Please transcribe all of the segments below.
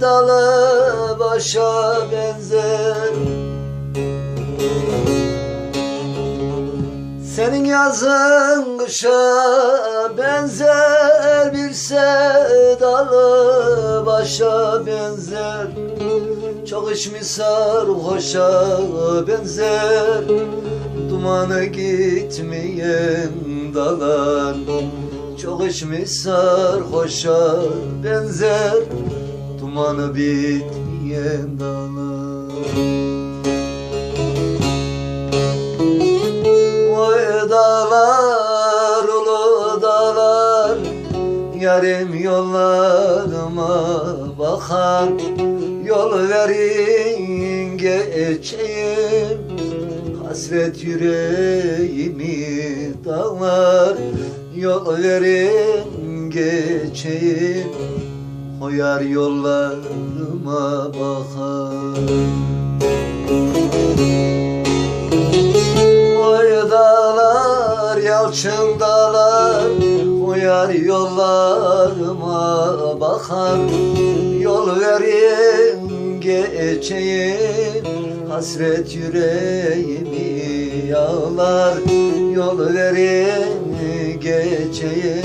dalı başa benzer. Senin yazın kışa benzer Bir sevdalı başa benzer. Çok içmiş sarhoşa benzer Dumanı gitmeyen dalar Çok içmiş sarhoşa benzer Dumanı bitmeyen dalar Oy dağlar ulu dağlar Yarim yollarıma bakar. Yol verin geçeyim Hasret yüreğimi dağlar Yol verin geçeyim. Koyar yollarıma bakar Oy dağlar, yalçın dağlar. Uyar yollarıma bakar Yol verin geçeyim. Hasret yüreğimi yağlar. Yol verin geçeyim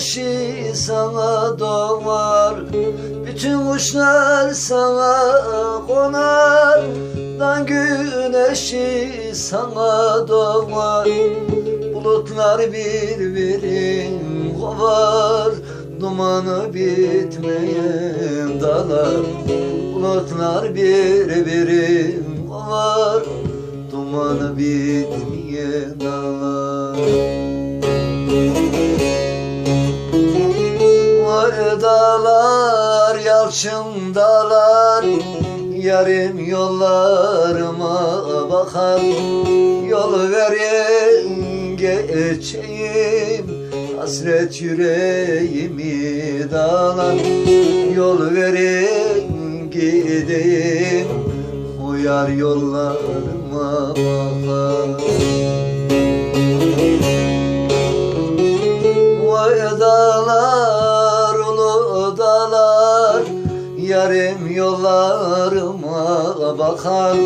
güneşi sana doğar. Bütün kuşlar sana konardan güneşi sana doğar. Bulutlar birbirin kovar. Dumanı bitmeyen dalar. Bulutlar birbirin kovar. Dumanı bitmeyen dağlar dağlar Yarim yollarıma bakar. Yol verin geçeyim Hasret yüreğimi dağlar. Yol verin gideyim Uyar yollarıma bakar yollarıma bakar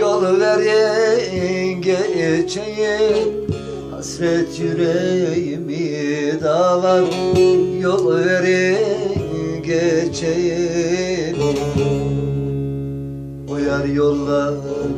Yol verin geçeyim Hasret yüreğimi dağlar Yol verin geçeyim Uyar yollarıma